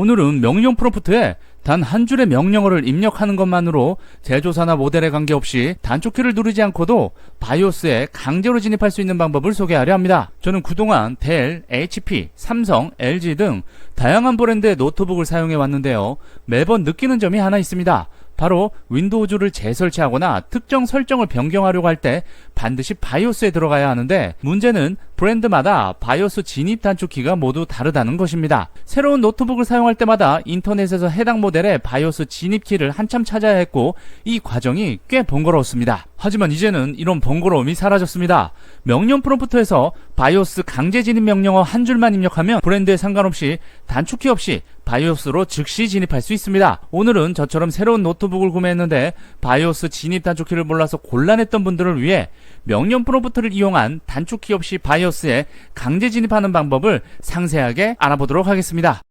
오늘은 명령 프롬프트에 단 한 줄의 명령어를 입력하는 것만으로 제조사나 모델에 관계없이 단축키를 누르지 않고도 바이오스에 강제로 진입할 수 있는 방법을 소개하려 합니다. 저는 그동안 델, HP, 삼성, LG 등 다양한 브랜드의 노트북을 사용해 왔는데요. 매번 느끼는 점이 하나 있습니다. 바로 윈도우즈를 재설치하거나 특정 설정을 변경하려고 할 때 반드시 바이오스에 들어가야 하는데 문제는 브랜드마다 바이오스 진입 단축키가 모두 다르다는 것입니다. 새로운 노트북을 사용할 때마다 인터넷에서 해당 모델의 바이오스 진입키를 한참 찾아야 했고 이 과정이 꽤 번거로웠습니다. 하지만 이제는 이런 번거로움이 사라졌습니다. 명령 프롬프트에서 바이오스 강제 진입 명령어 한 줄만 입력하면 브랜드에 상관없이 단축키 없이 바이오스로 즉시 진입할 수 있습니다. 오늘은 저처럼 새로운 노트북을 구매했는데 바이오스 진입 단축키를 몰라서 곤란했던 분들을 위해 명령 프롬프트를 이용한 단축키 없이 바이오스 에 강제 진입하는 방법을 상세하게 알아보도록 하겠습니다.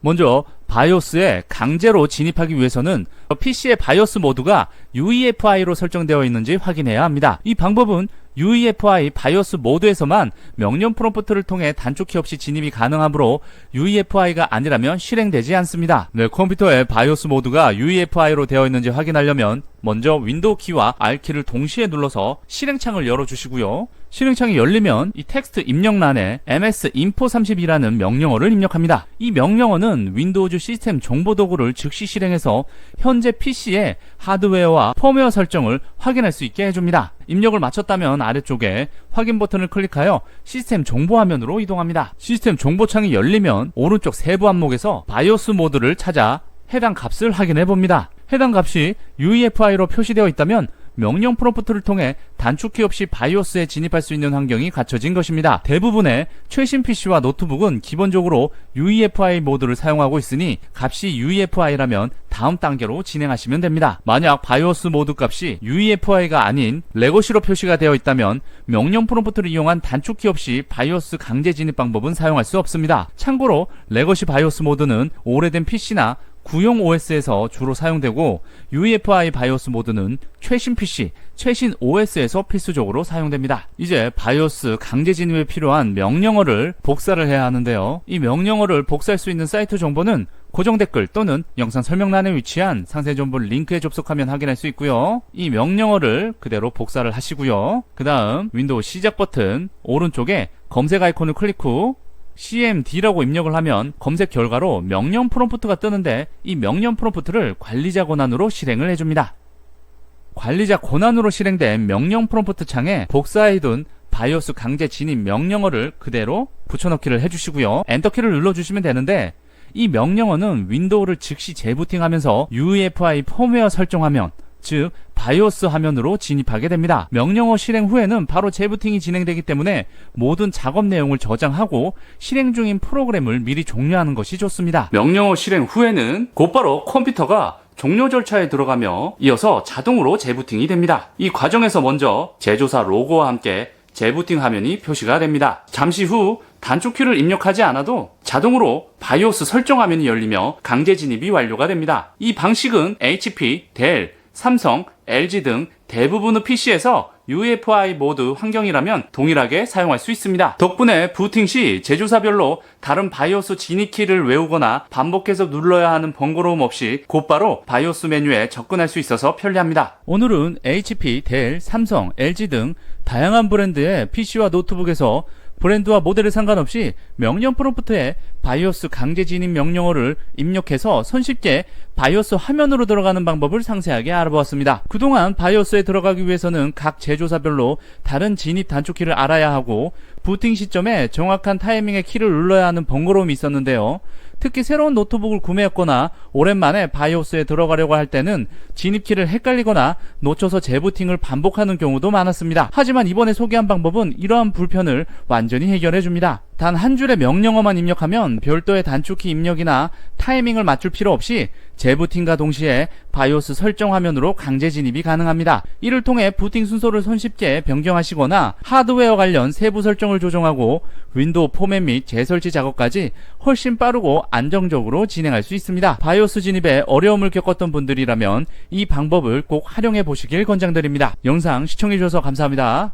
먼저 바이오스에 강제로 진입하기 위해서는 PC의 바이오스 모드가 UEFI로 설정되어 있는지 확인해야 합니다. 이 방법은 UEFI 바이오스 모드에서만 명령 프롬프트를 통해 단축키 없이 진입이 가능하므로 UEFI가 아니라면 실행되지 않습니다. 네, 컴퓨터의 바이오스 모드가 UEFI로 되어 있는지 확인하려면 먼저 윈도우 키와 R 키를 동시에 눌러서 실행창을 열어주시고요. 실행창이 열리면 이 텍스트 입력란에 ms info 32라는 명령어를 입력합니다. 이 명령어는 윈도우즈 시스템 정보 도구를 즉시 실행해서 현재 PC의 하드웨어와 펌웨어 설정을 확인할 수 있게 해줍니다. 입력을 마쳤다면 아래쪽에 확인 버튼을 클릭하여 시스템 정보 화면으로 이동합니다. 시스템 정보 창이 열리면 오른쪽 세부 항목에서 바이오스 모드를 찾아 해당 값을 확인해 봅니다. 해당 값이 UEFI로 표시되어 있다면 명령 프롬프트를 통해 단축키 없이 바이오스에 진입할 수 있는 환경이 갖춰진 것입니다. 대부분의 최신 PC와 노트북은 기본적으로 UEFI 모드를 사용하고 있으니 값이 UEFI라면 다음 단계로 진행하시면 됩니다. 만약 바이오스 모드 값이 UEFI가 아닌 레거시로 표시가 되어 있다면 명령 프롬프트를 이용한 단축키 없이 바이오스 강제 진입 방법은 사용할 수 없습니다. 참고로 레거시 바이오스 모드는 오래된 PC나 구용 OS에서 주로 사용되고 UEFI 바이오스 모드는 최신 PC, 최신 OS에서 필수적으로 사용됩니다. 이제 바이오스 강제 진입에 필요한 명령어를 복사를 해야 하는데요. 이 명령어를 복사할 수 있는 사이트 정보는 고정 댓글 또는 영상 설명란에 위치한 상세 정보 링크에 접속하면 확인할 수 있고요. 이 명령어를 그대로 복사를 하시고요. 그 다음 윈도우 시작 버튼 오른쪽에 검색 아이콘을 클릭 후 CMD라고 입력을 하면 검색 결과로 명령 프롬프트가 뜨는데 이 명령 프롬프트를 관리자 권한으로 실행을 해줍니다. 관리자 권한으로 실행된 명령 프롬프트 창에 복사해둔 바이오스 강제 진입 명령어를 그대로 붙여넣기를 해주시고요. 엔터키를 눌러주시면 되는데 이 명령어는 윈도우를 즉시 재부팅하면서 UEFI 펌웨어 설정화면 즉 바이오스 화면으로 진입하게 됩니다. 명령어 실행 후에는 바로 재부팅이 진행되기 때문에 모든 작업 내용을 저장하고 실행 중인 프로그램을 미리 종료하는 것이 좋습니다. 명령어 실행 후에는 곧바로 컴퓨터가 종료 절차에 들어가며 이어서 자동으로 재부팅이 됩니다. 이 과정에서 먼저 제조사 로고와 함께 재부팅 화면이 표시가 됩니다. 잠시 후 단축 키를 입력하지 않아도 자동으로 바이오스 설정 화면이 열리며 강제 진입이 완료가 됩니다. 이 방식은 HP, 델, 삼성, LG 등 대부분의 PC에서 UEFI 모드 환경이라면 동일하게 사용할 수 있습니다. 덕분에 부팅 시 제조사별로 다른 바이오스 진입키를 외우거나 반복해서 눌러야 하는 번거로움 없이 곧바로 바이오스 메뉴에 접근할 수 있어서 편리합니다. 오늘은 HP, 델, 삼성, LG 등 다양한 브랜드의 PC와 노트북에서 브랜드와 모델에 상관없이 명령 프롬프트에 바이오스 강제 진입 명령어를 입력해서 손쉽게 바이오스 화면으로 들어가는 방법을 상세하게 알아보았습니다. 그동안 바이오스에 들어가기 위해서는 각 제조사별로 다른 진입 단축키를 알아야 하고 부팅 시점에 정확한 타이밍에 키를 눌러야 하는 번거로움이 있었는데요. 특히 새로운 노트북을 구매했거나 오랜만에 바이오스에 들어가려고 할 때는 진입키를 헷갈리거나 놓쳐서 재부팅을 반복하는 경우도 많았습니다. 하지만 이번에 소개한 방법은 이러한 불편을 완전히 해결해 줍니다. 단 한 줄의 명령어만 입력하면 별도의 단축키 입력이나 타이밍을 맞출 필요 없이 재부팅과 동시에 바이오스 설정 화면으로 강제 진입이 가능합니다. 이를 통해 부팅 순서를 손쉽게 변경하시거나 하드웨어 관련 세부 설정을 조정하고 윈도우 포맷 및 재설치 작업까지 훨씬 빠르고 안정적으로 진행할 수 있습니다. 바이오스 진입에 어려움을 겪었던 분들이라면 이 방법을 꼭 활용해 보시길 권장드립니다. 영상 시청해 주셔서 감사합니다.